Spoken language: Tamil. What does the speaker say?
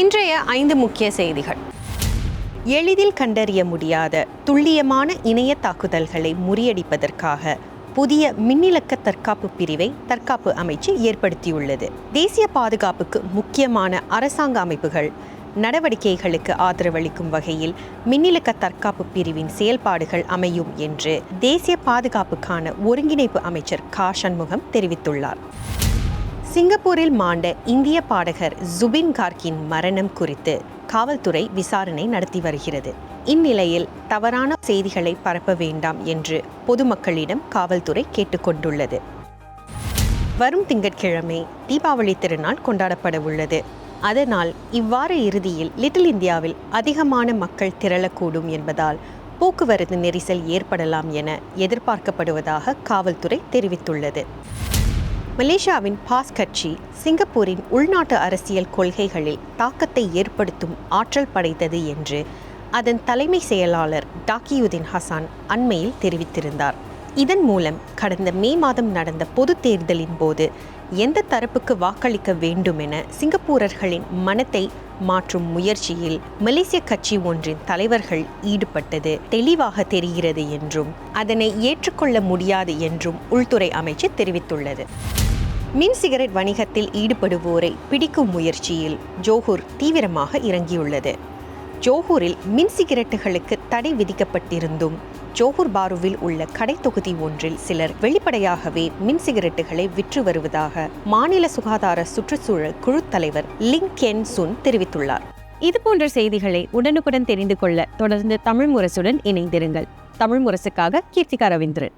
இன்றைய ஐந்து முக்கிய செய்திகள். எளிதில் கண்டறிய முடியாத துல்லியமான இணைய தாக்குதல்களை முறியடிப்பதற்காக புதிய மின்னிலக்க தற்காப்பு பிரிவை தற்காப்பு அமைச்சு ஏற்படுத்தியுள்ளது. தேசிய பாதுகாப்புக்கு முக்கியமான அரசாங்க அமைப்புகள் நடவடிக்கைகளுக்கு ஆதரவளிக்கும் வகையில் மின்னிலக்க தற்காப்பு பிரிவின் செயல்பாடுகள் அமையும் என்று தேசிய பாதுகாப்புக்கான ஒருங்கிணைப்பு அமைச்சர் கா. சண்முகம் தெரிவித்துள்ளார். சிங்கப்பூரில் மாண்ட இந்திய பாடகர் ஜுபின் கார்கின் மரணம் குறித்து காவல்துறை விசாரணை நடத்தி வருகிறது. இந்நிலையில் தவறான செய்திகளை பரப்ப வேண்டாம் என்று பொதுமக்களிடம் காவல்துறை கேட்டுக்கொண்டுள்ளது வரும் திங்கட்கிழமை தீபாவளி திருநாள் கொண்டாடப்பட உள்ளது. அதனால் இவ்வார இறுதியில் லிட்டில் இந்தியாவில் அதிகமான மக்கள் திரளக்கூடும் என்பதால் போக்குவரத்து நெரிசல் ஏற்படலாம் என எதிர்பார்க்கப்படுவதாக காவல்துறை தெரிவித்துள்ளது. மலேசியாவின் பாஸ் கட்சி சிங்கப்பூரின் உள்நாட்டு அரசியல் கொள்கைகளில் தாக்கத்தை ஏற்படுத்தும் ஆற்றல் படைத்தது என்று அதன் தலைமை செயலாளர் டாக்கியுதீன் ஹசான் அண்மையில் தெரிவித்திருந்தார். இதன் மூலம் கடந்த மே மாதம் நடந்த பொது தேர்தலின் போது எந்த தரப்புக்கு வாக்களிக்க வேண்டும் என சிங்கப்பூரர்களின் மனத்தை மாற்றும் முயற்சியில் மலேசிய கட்சி ஒன்றின் தலைவர்கள் ஈடுபட்டது தெளிவாக தெரிகிறது என்றும் அதனை ஏற்றுக்கொள்ள முடியாது என்றும் உள்துறை அமைச்சு தெரிவித்துள்ளது. மின் சிகரெட் வணிகத்தில் ஈடுபடுவோரை பிடிக்கும் முயற்சியில் ஜோஹூர் தீவிரமாக இறங்கியுள்ளது. ஜோஹூரில் மின் சிகரெட்டுகளுக்கு தடை விதிக்கப்பட்டிருந்தும் ஜோஹூர் பாருவில் உள்ள கடை தொகுதி ஒன்றில் சிலர் வெளிப்படையாகவே மின் சிகரெட்டுகளை விற்று வருவதாக மாநில சுகாதார சுற்றுச்சூழல் குழு தலைவர் லிங் கென் சுன் தெரிவித்துள்ளார். இது போன்ற செய்திகளை உடனுக்குடன் தெரிந்து கொள்ள தொடர்ந்து தமிழ் முரசுடன் இணைந்திருங்கள். தமிழ் முரசுக்காக கீர்த்திகா ரவீந்திரன்.